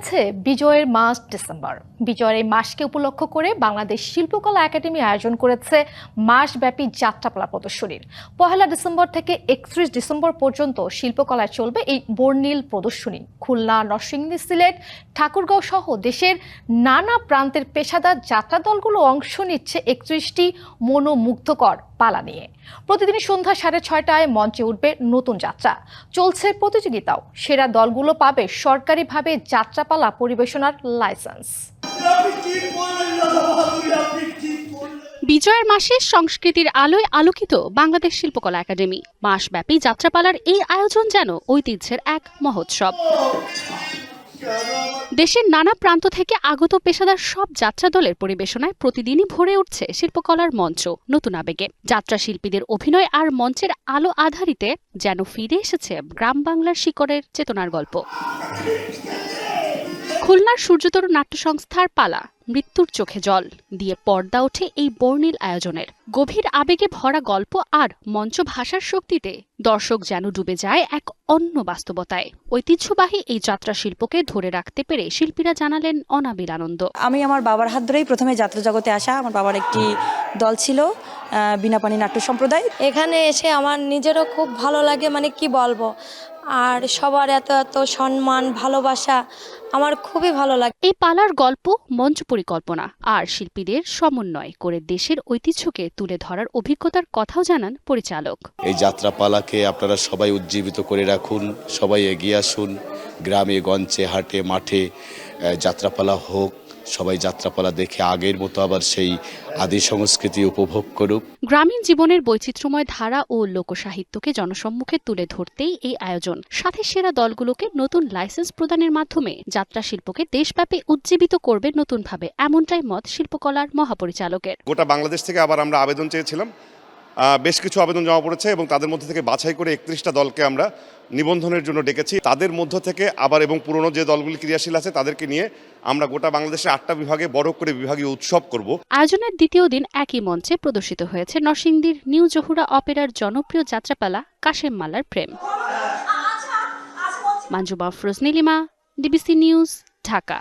যাচ্ছে বিজয়ের মাস ডিসেম্বর। বিজয়ের এই মাসকে উপলক্ষ করে বাংলাদেশ শিল্পকলা একাডেমি আয়োজন করেছে মাসব্যাপী যাত্রাপালা প্রদর্শনীর। পহেলা ডিসেম্বর থেকে একত্রিশ ডিসেম্বর পর্যন্ত শিল্পকলায় চলবে এই বর্ণিল প্রদর্শনী। খুলনা, নরসিংদী, সিলেট, ঠাকুরগাঁও সহ দেশের নানা প্রান্তের পেশাদার যাত্রা দলগুলো অংশ নিচ্ছে একত্রিশটি মনোমুগ্ধকর পালা নিয়ে। প্রতিদিন সন্ধ্যা সাড়ে ছয়টায় মঞ্চে উঠবে নতুন যাত্রা। চলছে প্রতিযোগিতাও। সেরা দলগুলো পাবে সরকারিভাবে যাত্রাপালা পরিবেশনার লাইসেন্স। বিজয়ের মাসে সংস্কৃতির আলোয় আলোকিত বাংলাদেশ শিল্পকলা একাডেমি। মাসব্যাপী যাত্রাপালার এই আয়োজন যেন ঐতিহ্যের এক মহোৎসব। দেশের নানা প্রান্ত থেকে আগত পেশাদার সব যাত্রা দলের পরিবেশনায় প্রতিদিনই ভরে উঠছে শিল্পকলার মঞ্চ নতুন আবেগে। যাত্রা শিল্পীদের অভিনয় আর মঞ্চের আলো আধারিতে যেন ফিরে এসেছে গ্রাম বাংলার শিকড়ের চেতনার গল্প। খুলনার সূর্যতর নাট্য সংস্থার পালা, মৃত্যুর চোখে জল, দিয়ে পর্দা ওঠে এই বর্ণিল আয়োজনের। গভীর আবেগে ভরা গল্প আর মঞ্চ ভাষার শক্তিতে দর্শক যেন ডুবে যায় এক অন্য বাস্তবতায়। ঐতিহ্যবাহী এই যাত্রা শিল্পকে ধরে রাখতে পেরে শিল্পীরা জানালেন অনাবিল আনন্দ। আমি আমার বাবার হাত ধরেই প্রথমে যাত্রা জগতে আসা আমার বাবার একটি দল ছিল আহ, বিনাপানি নাট্য সম্প্রদায়। এখানে এসে আমার নিজেরও খুব ভালো লাগে মানে কি বলব? আর সবার এত এত সম্মান ভালোবাসা আমার খুবই ভালো লাগে। এই পালার গল্প মঞ্চ পরিকল্পনা আর শিল্পীদের সমন্বয় করে দেশের ঐতিহ্যকে তুলে ধরার অভিজ্ঞতার কথাও জানান পরিচালক। এই যাত্রাপালাকে আপনারা সবাই উজ্জীবিত করে রাখুন সবাই এগিয়ে আসুন গ্রামে গঞ্চে হাটে মাঠে যাত্রাপালা হোক সবাই যাত্রাপালা দেখে আগের মতো আবার সেই আদি সংস্কৃতি উপভোগ করুক। গ্রামীণ জীবনের বৈচিত্র্যময় ধারা ও লোকসাহিত্যকে জনসম্মুখে তুলে ধরতেই এই আয়োজন। সাথে সেরা দলগুলোকে নতুন লাইসেন্স প্রদানের মাধ্যমে যাত্রা শিল্পকে দেশব্যাপী উজ্জীবিত করবে নতুনভাবে এমনটাই মত শিল্পকলার মহাপরিচালকের। গোটা বাংলাদেশ থেকে আবার আমরা আবেদন চেয়েছিলাম। বেশ কিছু আবেদন জমা পড়েছে এবং তাদের মধ্যে থেকে বাছাই করে একত্রিশটা দলকে আমরা নিবন্ধনের জন্য ডেকেছি। তাদের মধ্য থেকে আবার এবং পুরনো যে দলগুলি ক্রিয়াশীল আছে তাদেরকে নিয়ে আমরা গোটা বাংলাদেশের আটটা বিভাগে বড় করে বিভাগীয় উৎসব করব। আয়োজনের দ্বিতীয় দিন একই মঞ্চে প্রদর্শিত হয়েছে নরসিংদীর নিউ জহুরা অপেরার জনপ্রিয় যাত্রাপালা কাশেম মালার প্রেম মঞ্জুমা ফরোজ নীলিমা ডিবিসি নিউজ ঢাকা।